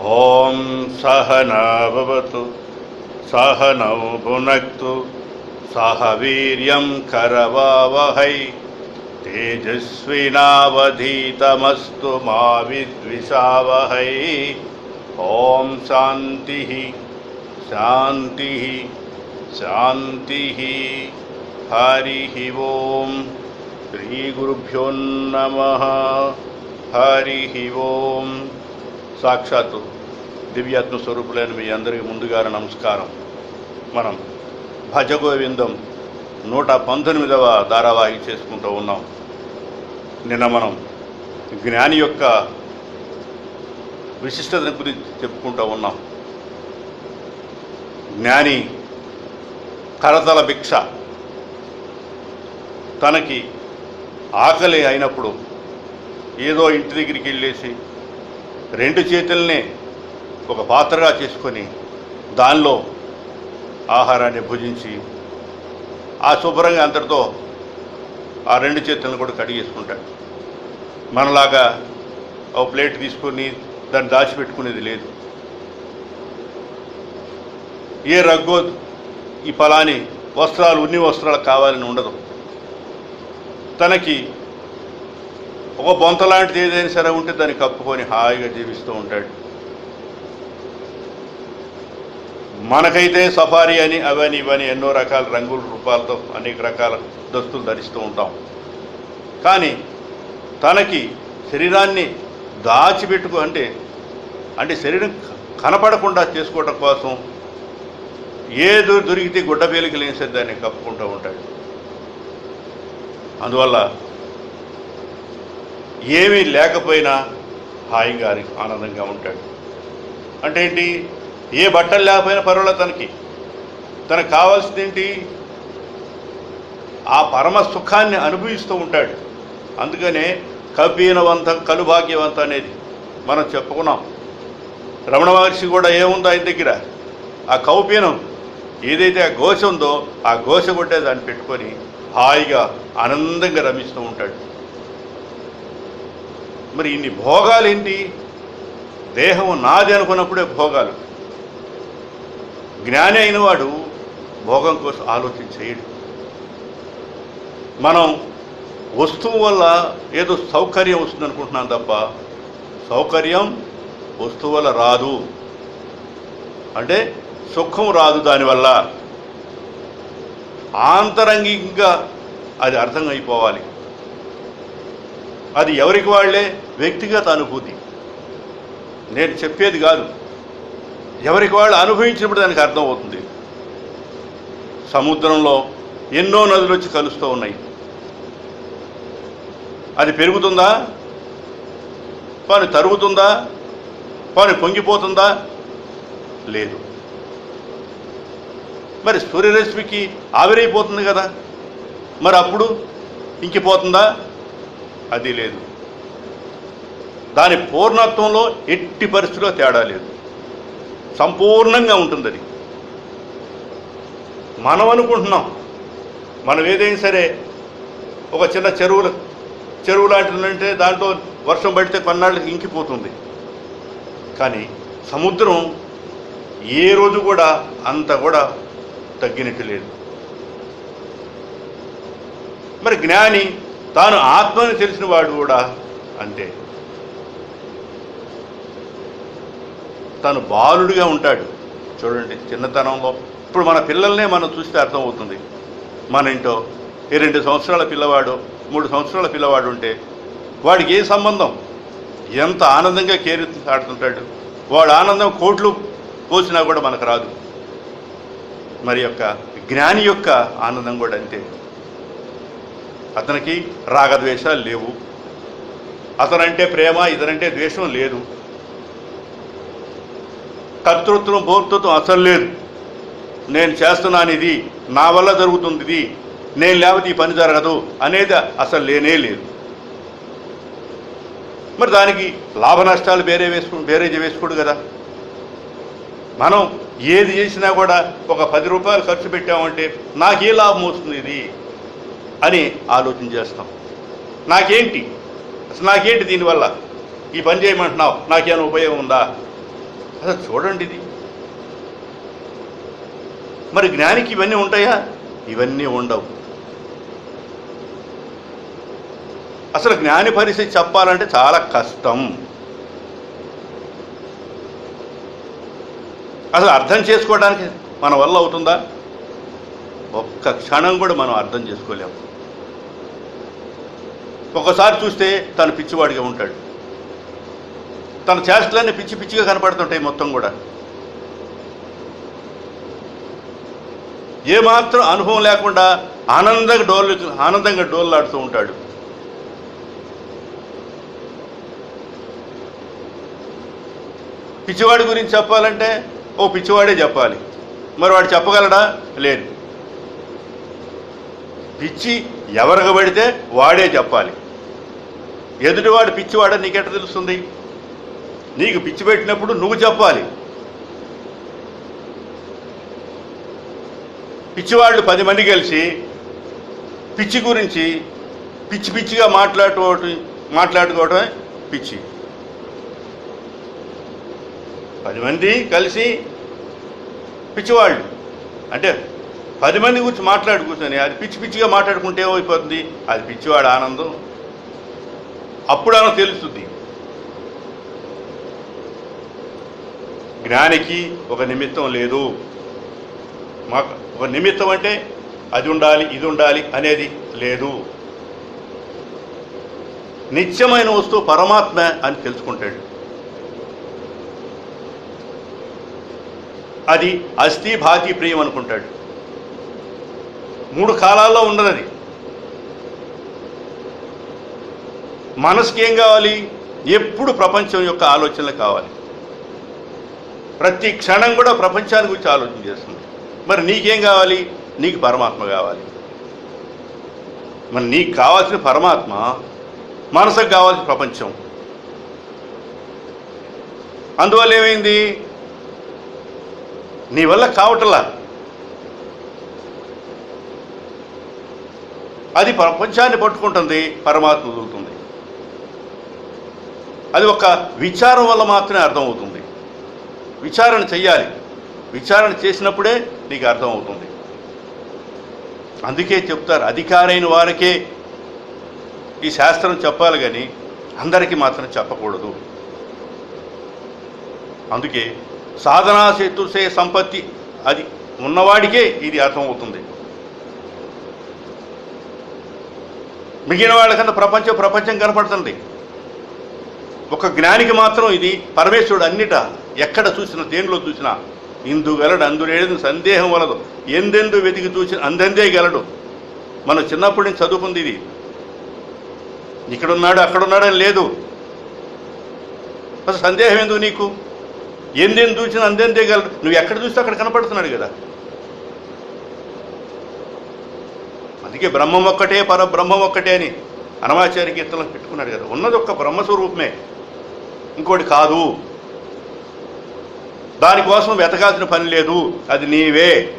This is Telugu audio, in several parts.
ॐ सह भवतु सहनौ भुनक्तु सह वीर्यं करवावहै तेजस्विनावधीतमस्तु मा विद्विषावहै। ॐ शान्तिः शान्तिः शान्तिः। हरिः ॐ श्रीगुरुभ्यो नमः। हरिः ओं సాక్షాత్తు దివ్యాత్మ స్వరూపులైన మీ అందరికీ ముందుగా నమస్కారం. మనం భజగోవిందం నూట పంతొమ్మిదవ ధారావాహి చేసుకుంటూ ఉన్నాం. నిన్న మనం జ్ఞాని యొక్క విశిష్టత గురించి చెప్పుకుంటూ ఉన్నాం. జ్ఞాని కరతల భిక్ష. తనకి ఆకలి అయినప్పుడు ఏదో ఇంటి దగ్గరికి వెళ్ళేసి రెండు చేతులనే ఒక పాత్రగా చేసుకొని దానిలో ఆహారాన్ని భుజించి ఆ శుభ్రంగా అంతటితో ఆ రెండు చేతులను కూడా కడిగేసుకుంటాడు మనలాగా ఒక ప్లేట్ తీసుకొని దాన్ని దాచిపెట్టుకునేది లేదు. ఏ రగ్గో ఈ ఫలాని వస్త్రాలు ఉన్ని వస్త్రాలు కావాలని ఉండదు. తనకి ఒక బొంత లాంటిది ఏదైనా సరే ఉంటే దాన్ని కప్పుకొని హాయిగా జీవిస్తూ ఉంటాడు. మనకైతే సఫారీ అని అవని ఇవని ఎన్నో రకాల రంగుల రూపాలతో అనేక రకాల దుస్తులు ధరిస్తూ ఉంటాం. కానీ తనకి శరీరాన్ని దాచిపెట్టుకు అంటే అంటే శరీరం కనపడకుండా చేసుకోవటం కోసం ఏదో దొరికితే గుడ్డ పేలికి లేని దాన్ని కప్పుకుంటూ ఉంటాడు. అందువల్ల ఏమీ లేకపోయినా హాయిగా ఆనందంగా ఉంటాడు. అంటే ఏంటి? ఏ బట్టలు లేకపోయినా పర్వాలేదు తనకి. తనకు కావాల్సింది ఏంటి? ఆ పరమ సుఖాన్ని అనుభవిస్తూ ఉంటాడు. అందుకనే కపీనవంతం కలుభాగ్యవంతం అనేది మనం చెప్పుకున్నాం. రమణ మహర్షి కూడా ఏముందో ఆయన దగ్గర? ఆ కౌపీనం ఏదైతే ఆ గోష ఉందో ఆ గోష కొట్టే దాన్ని పెట్టుకొని హాయిగా ఆనందంగా రమిస్తూ ఉంటాడు. మరి ఇన్ని భోగాలు ఏంటి దేహం నాది అనుకున్నప్పుడే భోగాలు. జ్ఞాని అయిన వాడు భోగం కోసం ఆలోచన చేయడు. మనం వస్తువు వల్ల ఏదో సౌకర్యం వస్తుంది అనుకుంటున్నాం తప్ప సౌకర్యం వస్తువు వల్ల రాదు. అంటే సుఖం రాదు దానివల్ల. ఆంతరంగికంగా అది అర్థం అయిపోవాలి. అది ఎవరికి వాళ్ళే వ్యక్తిగత అనుభూతి నేను చెప్పేది కాదు. ఎవరికి వాళ్ళు అనుభవించినప్పుడు దానికి అర్థం అవుతుంది. సముద్రంలో ఎన్నో నదులు వచ్చి కలుస్తూ ఉన్నాయి. అది పెరుగుతుందా? పని తరుగుతుందా? పని పొంగిపోతుందా? లేదు. మరి సూర్యరశ్మికి ఆవిరైపోతుంది కదా. మరి అప్పుడు ఇంకిపోతుందా? అది లేదు. దాని పూర్ణత్వంలో ఎట్టి పరిస్థితిలో తేడా లేదు. సంపూర్ణంగా ఉంటుంది అది మనం అనుకుంటున్నాం మనం ఏదైనా సరే ఒక చిన్న చెరువులు చెరువు లాంటిదంటే దాంట్లో వర్షం పడితే కొన్నాళ్ళకి ఇంకిపోతుంది. కానీ సముద్రం ఏ రోజు కూడా అంత కూడా తగ్గినట్టు లేదు. మరి జ్ఞాని తాను ఆత్మని తెలిసిన వాడు కూడా అంతే. తను బాలుడిగా ఉంటాడు. చూడండి చిన్నతనంలో. ఇప్పుడు మన పిల్లల్నే మనం చూస్తే అర్థమవుతుంది. మన ఇంట్లో ఈ రెండు సంవత్సరాల పిల్లవాడు మూడు సంవత్సరాల పిల్లవాడు ఉంటే వాడికి ఏ సంబంధం? ఎంత ఆనందంగా కేరి ఆడుతుంటాడు. వాడు ఆనందం కోట్లు పోసినా కూడా మనకు రాదు. మరి యొక్క జ్ఞాని యొక్క ఆనందం కూడా అంతే. అతనికి రాగద్వేషాలు లేవు. అతనంటే ప్రేమ ఇతనంటే ద్వేషం లేదు. కర్తృత్వం భోక్తృత్వం అసలు లేదు. నేను చేస్తున్నాను ఇది నా వల్ల జరుగుతుంది ఇది నేను లేకపోతే ఈ పని జరగదు అనేది అసలు లేనే లేదు. మరి దానికి లాభ నష్టాలు వేరే వేసుకు వేరే వేసుకోడు కదా. మనం ఏది చేసినా కూడా ఒక పది రూపాయలు ఖర్చు పెట్టామంటే నాకు ఏ లాభం వస్తుంది ఇది. అని ఆలోచన చేస్తాం. నాకేంటి? అసలు నాకేంటి దీనివల్ల? ఈ పని చేయమంటున్నావు. నాకేమైనా ఉపయోగం ఉందా? అసలు చూడండి ఇది. మరి జ్ఞానికి ఇవన్నీ ఉంటాయా? ఇవన్నీ ఉండవు. అసలు జ్ఞాని పరిస్థితి చెప్పాలంటే చాలా కష్టం. అసలు అర్థం చేసుకోవడానికి మన వల్ల అవుతుందా? ఒక్క క్షణం కూడా మనం అర్థం చేసుకోలేము. ఒకసారి చూస్తే తను పిచ్చివాడిగా ఉంటాడు. తన చేష్టలన్నీ పిచ్చి పిచ్చిగా కనపడుతుంటాయి మొత్తం కూడా. ఏమాత్రం అనుభవం లేకుండా ఆనందంగా డోలు ఆనందంగా డోల్లాడుతూ ఉంటాడు. పిచ్చివాడి గురించి చెప్పాలంటే ఓ పిచ్చివాడే చెప్పాలి. మరి వాడు చెప్పగలడా? లేదు. పిచ్చి ఎవరికి పడితే వాడే చెప్పాలి. ఎదుటివాడు పిచ్చివాడని నీకెట తెలుస్తుంది? నీకు పిచ్చి పెట్టినప్పుడు నువ్వు చెప్పాలి. పిచ్చివాళ్ళు పది మంది కలిసి పిచ్చి గురించి పిచ్చి పిచ్చిగా మాట్లాడుకోవటం మాట్లాడుకోవటమే పిచ్చి. పది మంది కలిసి పిచ్చివాళ్ళు. అంటే పది మంది గురించి మాట్లాడు కూర్చొని. అది పిచ్చి పిచ్చిగా మాట్లాడుకుంటే ఏమైపోతుంది? అది పిచ్చివాడు ఆనందం. అప్పుడు తెలుస్తుంది. జ్ఞానికి ఒక నిమిత్తం లేదు. మాకు ఒక నిమిత్తం అంటే అది ఉండాలి ఇది ఉండాలి అనేది లేదు. నిత్యమైన వస్తువు పరమాత్మ అని తెలుసుకుంటాడు. అది అస్థి భాతి ప్రియం అనుకుంటాడు. మూడు కాలాల్లో ఉండదు అది. మనసుకి ఏం కావాలి? ఎప్పుడు ప్రపంచం యొక్క ఆలోచనలు కావాలి. ప్రతి క్షణం కూడా ప్రపంచాన్ని గురించి ఆలోచన చేస్తుంది. మరి నీకేం కావాలి? నీకు పరమాత్మ కావాలి. మరి నీకు కావాల్సిన పరమాత్మ మనసుకు కావాల్సిన ప్రపంచం. అందువల్ల ఏమైంది? నీ వల్ల కావటలా. అది ప్రపంచాన్ని పట్టుకుంటుంది పరమాత్మ వదులుతుంది. అది ఒక విచారం వల్ల మాత్రమే అర్థమవుతుంది. విచారణ చెయ్యాలి. విచారణ చేసినప్పుడే నీకు అర్థమవుతుంది. అందుకే చెప్తారు అధికారైన వారికే ఈ శాస్త్రం చెప్పాలి కానీ అందరికీ మాత్రం చెప్పకూడదు. అందుకే సాధనా చతుర్సే సంపత్తి అది ఉన్నవాడికే ఇది అర్థమవుతుంది. మిగిలిన వాళ్ళకన్నా ప్రపంచం ప్రపంచం కనపడుతుంది. ఒక జ్ఞానికి మాత్రం ఇది పరమేశ్వరుడు అన్నిట ఎక్కడ చూసినా దేనిలో చూసినా ఇందు గలడు అందులేడు సందేహం వలదు. ఎందెందు వెతికి చూసి అందందే గలడు. మనం చిన్నప్పటి నుంచి చదువుకుంది ఇది. ఇక్కడున్నాడు అక్కడున్నాడని లేదు. అసలు సందేహం ఎందుకు నీకు? ఎందెందు చూసినా అందందే గలడు. నువ్వు ఎక్కడ చూస్తే అక్కడ కనపడుతున్నాడు కదా. అందుకే బ్రహ్మం ఒక్కటే పర బ్రహ్మం ఒక్కటే అని అనమాచార్య కీర్తనలు పెట్టుకున్నాడు కదా. ఉన్నది ఒక్క బ్రహ్మస్వరూపమే. ఇంకోటి కాదు. దానికోసం వెతకాల్సిన పని లేదు. అది నీవే.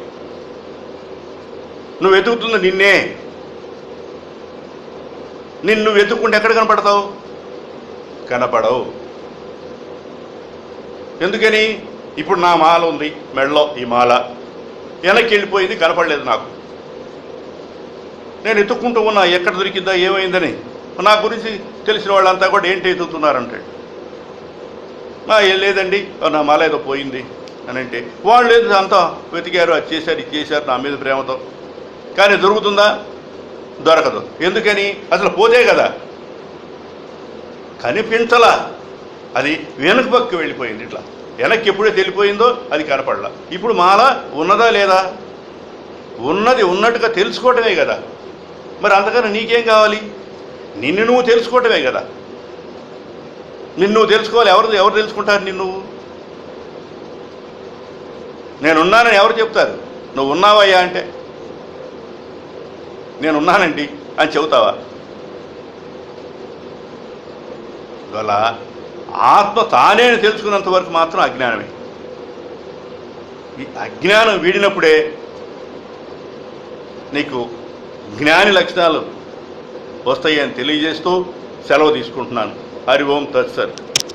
నువ్వు వెతుకుతుంది నిన్నే. నిన్ను వెతుక్కుంటే ఎక్కడ కనపడతావు? కనపడవు. ఎందుకని? ఇప్పుడు నా మాల ఉంది మెడలో ఈ మాల. వెనక్కి వెళ్ళిపోయింది కనపడలేదు నాకు. నేను ఎత్తుక్కుంటూ ఉన్నా ఎక్కడ దొరికిందా ఏమైందని. నా గురించి తెలిసిన వాళ్ళంతా కూడా ఏంటి ఎత్తుతున్నారంటాడు ఏం లేదండి నా మాల ఏదో పోయింది అని అంటే వాళ్ళు లేదు అంతా వెతికారు అది చేశారు ఇది చేశారు నా మీద ప్రేమతో. కానీ దొరుకుతుందా? దొరకదు. ఎందుకని? అసలు పోతే కదా. కనిపించలా. అది వెనక పక్కకి వెళ్ళిపోయింది ఇట్లా. వెనక్కి ఎప్పుడైతే వెళ్ళిపోయిందో అది కనపడలా. ఇప్పుడు మాల ఉన్నదా లేదా? ఉన్నది ఉన్నట్టుగా తెలుసుకోవటమే కదా. మరి అంతకన్నా నీకేం కావాలి? నిన్ను నువ్వు తెలుసుకోవటమే కదా. నిన్ను నువ్వు తెలుసుకోవాలి ఎవరు ఎవరు తెలుసుకుంటారు నిన్ను? నేనున్నానని ఎవరు చెప్తారు? నువ్వు ఉన్నావయ్యా అంటే? నేనున్నానండి అని చెబుతావా? అందువల్ల ఆత్మ తానే తెలుసుకున్నంత వరకు మాత్రం అజ్ఞానమే. ఈ అజ్ఞానం వీడినప్పుడే నీకు జ్ఞాని లక్షణాలు వస్తాయని తెలియజేస్తూ సెలవు తీసుకుంటున్నాను. హరి ఓం తత్సర్